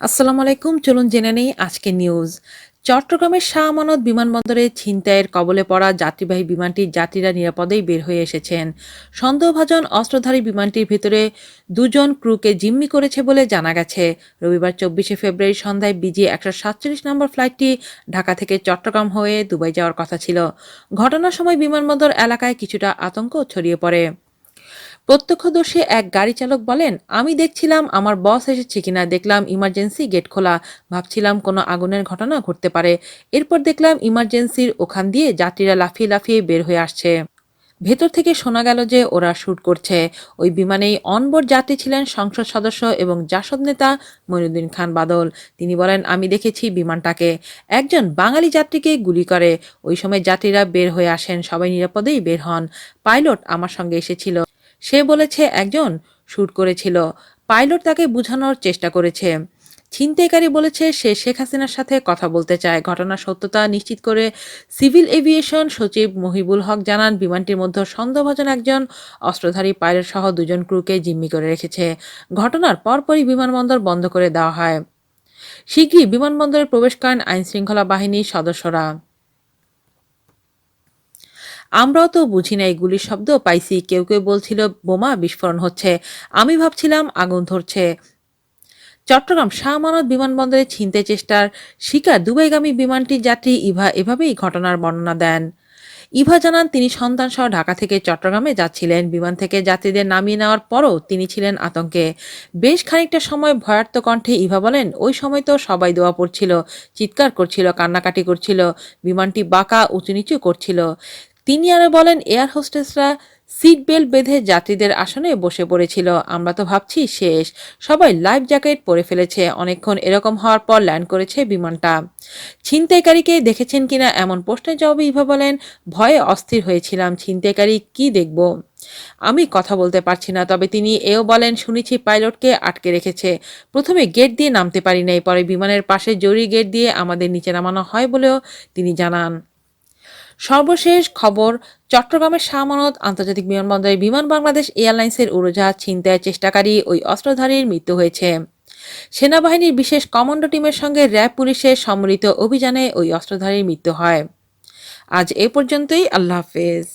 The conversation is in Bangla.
আসসালামু আলাইকুম, চলুন জেনে নেই আজকে নিউজ চট্টগ্রামের শাহ আমানত বিমানবন্দরে ছিনতাইয়ের কবলে পড়া যাত্রীবাহী বিমানটির যাত্রীরা নিরাপদেই বের হয়ে এসেছেন। সন্দেহভাজন অস্ত্রধারী বিমানটির ভেতরে দুজন ক্রুকে জিম্মি করেছে বলে জানা গেছে। রবিবার চব্বিশে ফেব্রুয়ারি সন্ধ্যায় বিজি একশো সাতচল্লিশ নম্বর ফ্লাইটটি ঢাকা থেকে চট্টগ্রাম হয়ে দুবাই যাওয়ার কথা ছিল। ঘটনার সময় বিমানবন্দর এলাকায় কিছুটা আতঙ্ক ছড়িয়ে পড়ে। প্রত্যক্ষদর্শী এক গাড়ি চালক বলেন, আমি দেখছিলাম, আমার বস এসেছে কিনা, দেখলাম ইমার্জেন্সি গেট খোলা। ভাবছিলাম কোনো আগুনের ঘটনা ঘটতে পারে। এরপর দেখলাম ইমার্জেন্সির ওখান দিয়ে যাত্রীরা লাফিয়ে লাফিয়ে বের হয়ে আসছে। ভেতর থেকে শোনা গেল যে ওরা শ্যুট করছে। ওই বিমানেই অনবোর্ড যাত্রী ছিলেন সংসদ সদস্য এবং জাসদ নেতা মইনুদ্দিন খান বাদল। তিনি বলেন, আমি দেখেছি বিমানটাকে। একজন বাঙালি যাত্রীকে গুলি করে। ওই সময় যাত্রীরা বের হয়ে আসেন, সবাই নিরাপদেই বের হন। পাইলট আমার সঙ্গে এসেছিল। সে বলেছে একজন শ্যুট করেছিল। পাইলট তাকে বোঝানোর চেষ্টা করেছে। ছিনতাইকারী বলেছে সে শেখ হাসিনার সাথে কথা বলতে চায়। ঘটনার সত্যতা নিশ্চিত করে সিভিল এভিয়েশন সচিব মহিবুল হক জানান, বিমানটির মধ্যে সন্দেহভাজন একজন অস্ত্রধারী পাইলট সহ দুজন ক্রুকে জিম্মি করে রেখেছে। ঘটনার পরপরই বিমানবন্দর বন্ধ করে দেওয়া হয়। শীঘ্রই বিমানবন্দরে প্রবেশ করেন আইনশৃঙ্খলা বাহিনীর সদস্যরা আমরাও তো বুঝি নাই গুলির শব্দ পাইছি কেউ কেউ বলছিল, বোমা, বিস্ফোরণ হচ্ছে। আমি ভাবছিলাম, আগুন ধরছে। চট্টগ্রাম শাহ আমানত বিমানবন্দরে ছিনতে চেষ্টার শিকার দুবাইগামী বিমানটির যাত্রী ইভা এভাবেই ঘটনার বর্ণনা দেন। ইভা জানান, তিনি সন্তান সহ ঢাকা থেকে চট্টগ্রামে যাচ্ছিলেন। বিমান থেকে যাত্রীদের নামিয়ে নেওয়ার পরও তিনি ছিলেন আতঙ্কে। বেশ খানিকটা সময় ভয়ার্থ কণ্ঠে ইভা বলেন, ওই সময় তো সবাই দোয়া পড়ছিল, চিৎকার করছিল, কান্নাকাটি করছিল, বিমানটি বাঁকা, উঁচু নিচু করছিল। তিনি আরও বলেন, এয়ার হোস্টেসরা সিট বেল্ট বেঁধে যাত্রীদের আসনে বসে পড়েছিল। আমরা তো ভাবছি শেষ। সবাই লাইফ জ্যাকেট পরে ফেলেছে। অনেকক্ষণ এরকম হওয়ার পর ল্যান্ড করেছে বিমানটা। ছিনতাইকারীকে দেখেছেন কিনা এমন প্রশ্নের জবাবে ইভা বলেন, ভয়ে অস্থির হয়েছিলাম। ছিনতাইকারী কি দেখব? আমি কথা বলতে পারছি না, তবে তিনি এও বলেন, শুনেছি পাইলটকে আটকে রেখেছে। প্রথমে গেট দিয়ে নামতে পারি নাই, পরে বিমানের পাশে জরুরি গেট দিয়ে আমাদের নিচে নামানো হয় বলেও তিনি জানান। সর্বশেষ খবর, চট্টগ্রামের শাহমানত আন্তর্জাতিক বিমানবন্দরে বিমান বাংলাদেশ এয়ারলাইন্সের উড়োজাহাজ ছিনতাইয়ের চেষ্টাকারী ওই অস্ত্রধারীর মৃত্যু হয়েছে। সেনাবাহিনীর বিশেষ কমান্ডো টিমের সঙ্গে র্যাব পুলিশের সম্মিলিত অভিযানে ওই অস্ত্রধারীর মৃত্যু হয়। আজ এ পর্যন্তই, আল্লাহ হাফেজ।